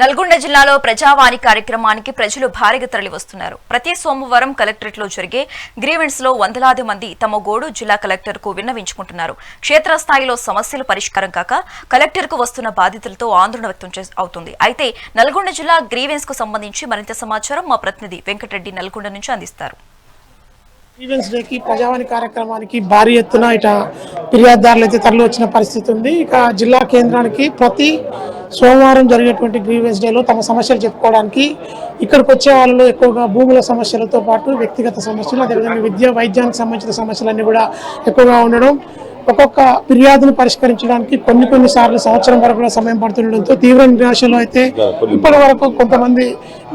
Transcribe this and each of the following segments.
నల్గొండ జిల్లాలో ప్రజావాణి కార్యక్రమానికి ప్రజలు భారీగా తరలి వస్తున్నారు ప్రతి సోమవారం కలెక్టరేట్లో జరిగే గ్రీవెన్స్లో వందలాది మంది తమ గోడు జిల్లా కలెక్టర్కు విన్నవించుకుంటున్నారు. క్షేత్రస్థాయిలో సమస్యలు పరిష్కారం కాక కలెక్టర్కు వస్తున్న బాధితులతో ఆందోళన వ్యక్తం అవుతుంది. అయితే నల్గొండ జిల్లా గ్రీవెన్స్కు సంబంధించి మరింత సమాచారం మా ప్రతినిధి వెంకటరెడ్డి నల్గొండ నుంచి అందిస్తారు. గ్రీవెన్స్ డేకి ప్రజావాణి కార్యక్రమానికి భారీ ఎత్తున ఇట ఫిర్యాదుదారులు అయితే తరలి వచ్చిన పరిస్థితి ఉంది. ఇక జిల్లా కేంద్రానికి ప్రతి సోమవారం జరిగేటువంటి గ్రీవెన్స్ డేలో తమ సమస్యలు చెప్పుకోవడానికి ఇక్కడికి వచ్చే వాళ్ళు ఎక్కువగా భూముల సమస్యలతో పాటు వ్యక్తిగత సమస్యలు అదేవిధంగా విద్య వైద్యానికి సంబంధించిన సమస్యలన్నీ కూడా ఎక్కువగా ఉండడం ఒక్కొక్క ఫిర్యాదును పరిష్కరించడానికి కొన్ని కొన్ని సార్లు సంవత్సరం వరకు కూడా సమయం పడుతుండడంతో తీవ్ర నిరాశలో అయితే ఇప్పటి వరకు కొంతమంది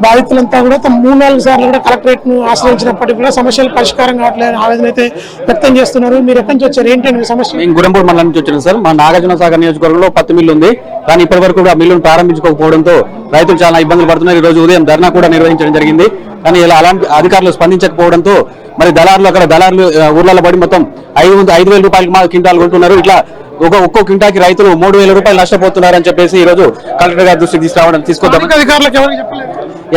బాధితులంతా కూడా తమ మూడు నాలుగు సార్లు కూడా కలెక్టరేట్ను ఆశ్రయించినప్పటికీ కూడా సమస్యలు పరిష్కారం కావట్లేదు ఆవేదన అయితే వ్యక్తం చేస్తున్నారు. మీరు ఎక్కడి నుంచి వచ్చారు? ఏంటండి మీ సమస్య? గురంపూర్ మండలం నుంచి వచ్చినాం సార్. మా నాగార్జున సాగర్ నియోజకవర్గంలో పత్తి మిల్లు ఉంది. కానీ ఇప్పటి వరకు కూడా మిల్లును ప్రారంభించుకోకపోవడంతో రైతులు చాలా ఇబ్బందులు పడుతున్నారు. ఈ రోజు ఉదయం ధర్నా కూడా నిర్వహించడం జరిగింది. కానీ ఇలా అలాంటి అధికారులు స్పందించకపోవడంతో మరి దళారులు అక్కడ దళారులు ఊర్లలో పడి మొత్తం ఐదు ఐదు వేల రూపాయలకి మా క్వింటాలు కొంటున్నారు. ఇట్లా ఒక ఒక్కో కింటాకి రైతులు మూడు వేల రూపాయలు నష్టపోతున్నారని చెప్పేసి ఈ రోజు కలెక్టర్ గారి దృష్టికి తీసుకురావడం తీసుకొద్దాం అధికారులకు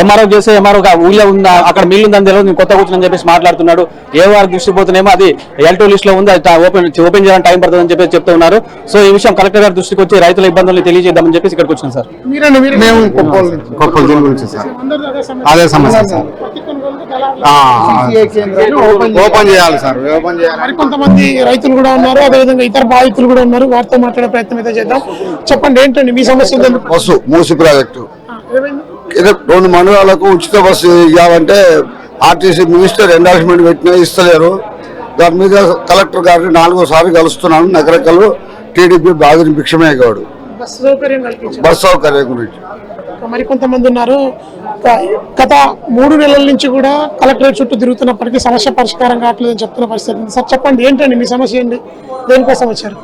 ఎంఆర్ఓ చేస్తే ఎంఆర్ఓ ఊళ్ళో ఉందా అక్కడ మిల్లు ఉందని తెలియదు నేను కొత్త కూర్చుని చెప్పేసి మాట్లాడుతున్నాడు. ఏ వారికి దృష్టి పోతున్నామో అది ఎల్ టూ లిస్ట్లో ఉంది అది ఓపెన్ ఓపెన్ చేయడానికి టైం పడుతుందని చెప్పేసి చెప్తూ ఉన్నారు. సో ఈ విషయం కలెక్టర్ గారి దృష్టికి వచ్చి రైతుల ఇబ్బందులు తెలియజేద్దామని చెప్పేసి ఇక్కడికి వచ్చినాం సార్. మేము కొప్పల్ కొప్పల్ దీని గురించి సార్. అందరితో అదే సమస్య. సార్. ఓపెన్ చేయాలి సార్ ఓపెన్ చేయాలి. మరి కొంతమంది రైతులు కూడా ఉన్నారు అదేవిధంగా ఇతర బాధితులు కూడా ఉన్నారు. వారితో మాట్లాడే ప్రయత్నం అయితే చేద్దాం. చెప్పండి ఏంటండి మీ సమస్య? మూసి ప్రాజెక్టు. రెండు మండలాలకు ఉచిత బస్సు ఇవ్వాలంటే ఆర్టీసీ మినిస్టర్ ఎండార్స్మెంట్ పెట్టినా ఇస్తలేరు. దాని మీద కలెక్టర్ గారిని నాలుగోసారి కలుస్తున్నాను. నగరకలు టీడీపీ బాధిని భిక్షమే గౌడు బస్సు సౌకర్యం కల్పించారు. బస్ సౌకర్యం గురించి. మరి కొంతమంది ఉన్నారు. గత మూడు నెలల నుంచి కూడా కలెక్టరేట్ చుట్టూ తిరుగుతున్నప్పటికీ సమస్య పరిష్కారం కావట్లేదని చెప్తున్న పరిస్థితి ఉంది. సార్ చెప్పండి ఏంటండి మీ సమస్య ఏంటి? దేనికోసం వచ్చారు?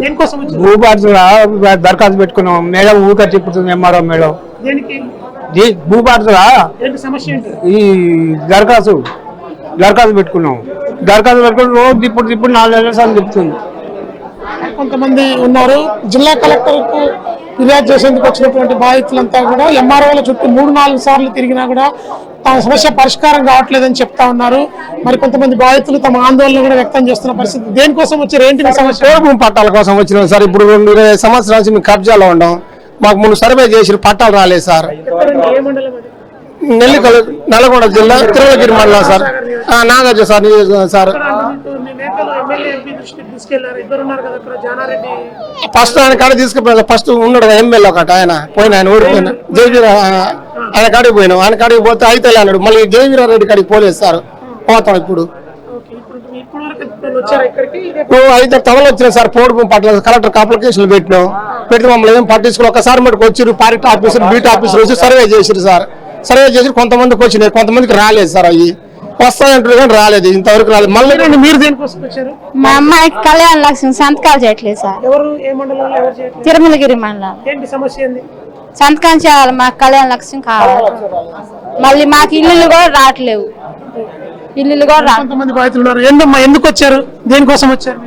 దేనికోసం వచ్చారు? భూపార్సుల దరఖాస్తు పెట్టుకున్నాం. మేడం ఊక చెప్పుతుంది ఎంఆర్ఓ మేడం. భూపార్సుల ఈ దరఖాస్తు దరఖాస్తు పెట్టుకున్నాం దరఖాస్తు పెట్టుకుని రోజు ఇప్పుడు ఇప్పుడు నాలుగు నెలల సార్లు చెప్తుంది కొంతమంది ఉన్నారు. జిల్లా కలెక్టర్కు ఫిర్యాదు చేసేందుకు వచ్చినటువంటి బాధితులంతా కూడా ఎంఆర్ఓల చుట్టూ మూడు నాలుగు సార్లు తిరిగినా కూడా తమ సమస్య పరిష్కారం కావట్లేదని చెప్తా ఉన్నారు. మరి కొంతమంది బాధితులు తమ ఆందోళన కూడా వ్యక్తం చేస్తున్న పరిస్థితి దేనికోసం వచ్చారు? ఏంటి సమస్య? పట్టాల కోసం వచ్చినాం సార్. ఇప్పుడు రెండు ఇరవై సంవత్సరాల నుంచి మేము కబ్జాలో ఉన్నాం. మాకు ముందు సర్వే చేసి పట్టాలు రాలేదు సార్? నెల్లికల్ నల్గొండ జిల్లా తిరుమలగిరి మండలం సార్. ఆ, నాగార్జున సార్ సార్. ఫస్ట్ ఆయన కాడ తీసుకుపోయినా ఫస్ట్ ఉన్నాడు ఎమ్మెల్యే ఒకటి ఆయన పోయిన ఆయన ఓడిపోయిన జయవీర ఆయన కాడికి పోయినాం. ఆయన కాడికి పోతే అయితే అన్నాడు. మళ్ళీ జయవీరారెడ్డి కాడికి పోలేదు సార్. పోతాం ఇప్పుడు. అయితే తమలు వచ్చినాయి సార్. పోడు పట్ల కలెక్టర్ అప్లికేషన్లు పెట్టినాం. పెట్టి మమ్మల్ని ఏం పట్టించుకుని ఒకసారి మటుకు వచ్చారు పార్టీ ఆఫీసర్ బీట్ ఆఫీసర్ వచ్చి సర్వే చేసిరు సార్. సర్వే చేసి కొంతమందికి వచ్చినాయి కొంతమందికి రాలేదు సార్ అవి. వస్తాయంటారు కానీ రాలేదు ఇంతవరకు రాలేదు. మళ్ళీ మీరండి, మీరు దేనికోసం వచ్చారు? మా అమ్మాయికి కళ్యాణ లక్ష్మి సంతకాలు చేయట్లేదు సార్. ఎవరు ఏ మండలంలో ఎవరు చేయట్లేదు? తిరుమలగిరి మండలం. ఏంటి సమస్య ఏంది? సంతకం చేయాలి మాకు కళ్యాణ లక్ష్మి కావాలి. మళ్ళీ మాకు ఇల్లులు కూడా రావట్లేవు. ఇల్లులు కూడా రా కొంతమంది బాధితులు ఉన్నారు. ఎందుమ్మా ఎందుకు వచ్చారు? దేనికోసం వచ్చారు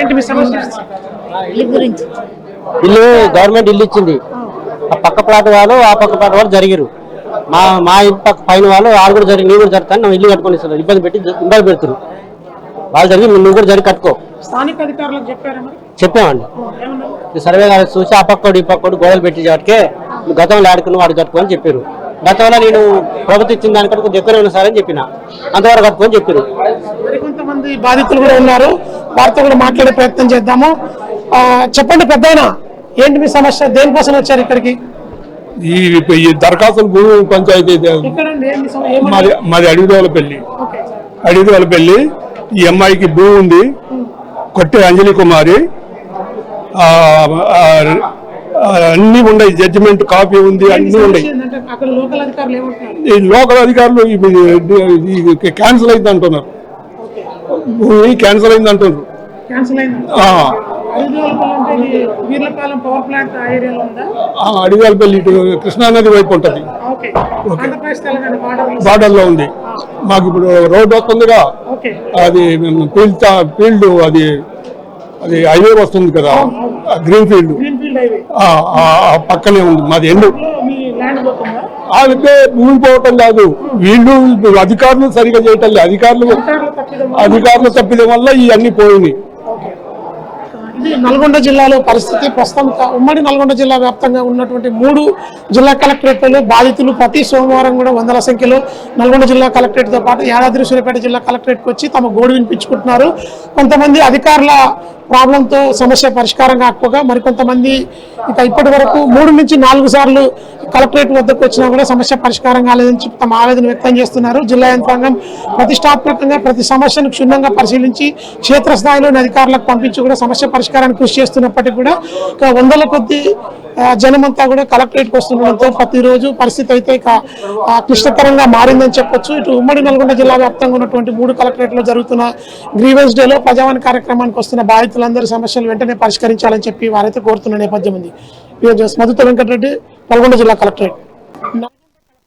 ఏంటి మీ సమస్య? గురించి. ఇల్లు గవర్నమెంట్ ఇల్లు ఇచ్చింది. ఆ. పక్క ప్లాట్ వాళ్ళు ఆ పక్క ప్లాట్ వాళ్ళు జరిగారు మా మా ఇంటి పక్క పైన వాళ్ళు వాళ్ళు కూడా జరిగి నువ్వు కూడా జరుగుతాను నువ్వు ఇల్లు కట్టుకొని ఇస్తారు. ఇబ్బంది పెట్టి ఇబ్బంది పెడుతున్నారు వాళ్ళు జరిగి నువ్వు కూడా జరిగి కట్టుకో. స్థానిక అధికారులకు చెప్పామండి. సర్వే గారు చూసి ఆ పక్కోడు ఈ పక్కోడు గోడలు పెట్టి వాటికే గతంలో ఆడుకుని వాడు కట్టుకోని చెప్పారు. గతంలో నేను ప్రభుత్వం ఇచ్చిన దానికంటే కొంచెం ఎక్కువనే ఉన్నా సార్ అని చెప్పిన. అంతవరకు కట్టుకొని చెప్పారు మరి కొంతమంది బాధితులు కూడా ఉన్నారు. వారితో కూడా మాట్లాడే ప్రయత్నం చేద్దాము. చెప్పండి పెద్దయినా ఏంటి మీ సమస్య? దేనికోసం వచ్చారు ఇక్కడికి? ఈ ఈ దరఖాస్తుల భూమి పంచాయతీ? మాది పెళ్ళి. అడిగిదోల పెళ్ళి ఈ అమ్మాయికి భూమి ఉంది. కొట్టే అంజలి కుమారి. అన్ని ఉన్నాయి జడ్జిమెంట్ కాపీ ఉంది అన్ని ఉన్నాయి. ఈ లోకల్ అధికారులు క్యాన్సిల్ అయింది అంటున్నారు భూమి క్యాన్సిల్ అయింది అంటున్నారు క్యాన్సిల్ అయింది ఆ, ఐదు రోజుల అంటే ఇది వీర్లపాలెం పవర్ ప్లాంట్ ఆ ఏరియాలో ఉందా? ఆ అడిగాల పెళ్ళి ఇటు కృష్ణానది వైపు ఉంటది. ఓకే. ఆంధ్రప్రదేశ్ తెలంగాణ బార్డర్ బార్డర్లో ఉంది. మాకు ఇప్పుడు రోడ్డు వస్తుందిగా. అది ఫీల్డ్ ఫీల్డ్ అది అది హైవే వస్తుంది కదా. Green field. పక్కనే ఉంది. మాది ఎండు. వాళ్ళకే భూమి పోవటం కాదు. వీళ్ళు అధికారులు సరిగా చేయటం లేదు. అధికారులు అధికారులు తప్పిదం వల్ల ఇవన్నీ పోయినాయి. నల్గొండ జిల్లాలో పరిస్థితి ప్రస్తుతం ఉమ్మడి నల్గొండ జిల్లా వ్యాప్తంగా ఉన్నటువంటి మూడు జిల్లా కలెక్టరేట్లలో బాధితులు ప్రతి సోమవారం కూడా వందల సంఖ్యలో నల్గొండ జిల్లా కలెక్టరేట్తో పాటు యాదాద్రి సూర్యాపేట జిల్లా కలెక్టరేట్కి వచ్చి తమ గోడు వినిపించుకుంటున్నారు. కొంతమంది అధికారుల ప్రాబ్లంతో సమస్య పరిష్కారం కాకపోగా మరికొంతమంది ఇక ఇప్పటి వరకు మూడు నుంచి నాలుగు సార్లు కలెక్టరేట్ వద్దకు వచ్చినా కూడా సమస్య పరిష్కారం కాలేదని చెప్పి తమ ఆవేదన వ్యక్తం చేస్తున్నారు. జిల్లా యంత్రాంగం ప్రతిష్టాత్మకంగా ప్రతి సమస్యను క్షుణ్ణంగా పరిశీలించి క్షేత్రస్థాయిలోని అధికారులకు పంపించి కూడా సమస్య పరిష్కారానికి కృషి చేస్తున్నప్పటికీ కూడా వందల కొద్ది జనమంతా కూడా కలెక్టరేట్కి వస్తుండడంతో ప్రతిరోజు పరిస్థితి అయితే ఇక క్లిష్టతరంగా మారిందని చెప్పొచ్చు. ఇటు ఉమ్మడి నల్గొండ జిల్లా వ్యాప్తంగా ఉన్నటువంటి మూడు కలెక్టరేట్లో జరుగుతున్న గ్రీవెన్స్ డేలో ప్రజావాణి కార్యక్రమానికి వస్తున్న బాధితులందరి సమస్యలు వెంటనే పరిష్కరించాలని చెప్పి వారైతే కోరుతున్న నేపథ్యం ఉంది. మధుత వెంకటరెడ్డి నల్గొండ జిల్లా కలెక్టరేట్.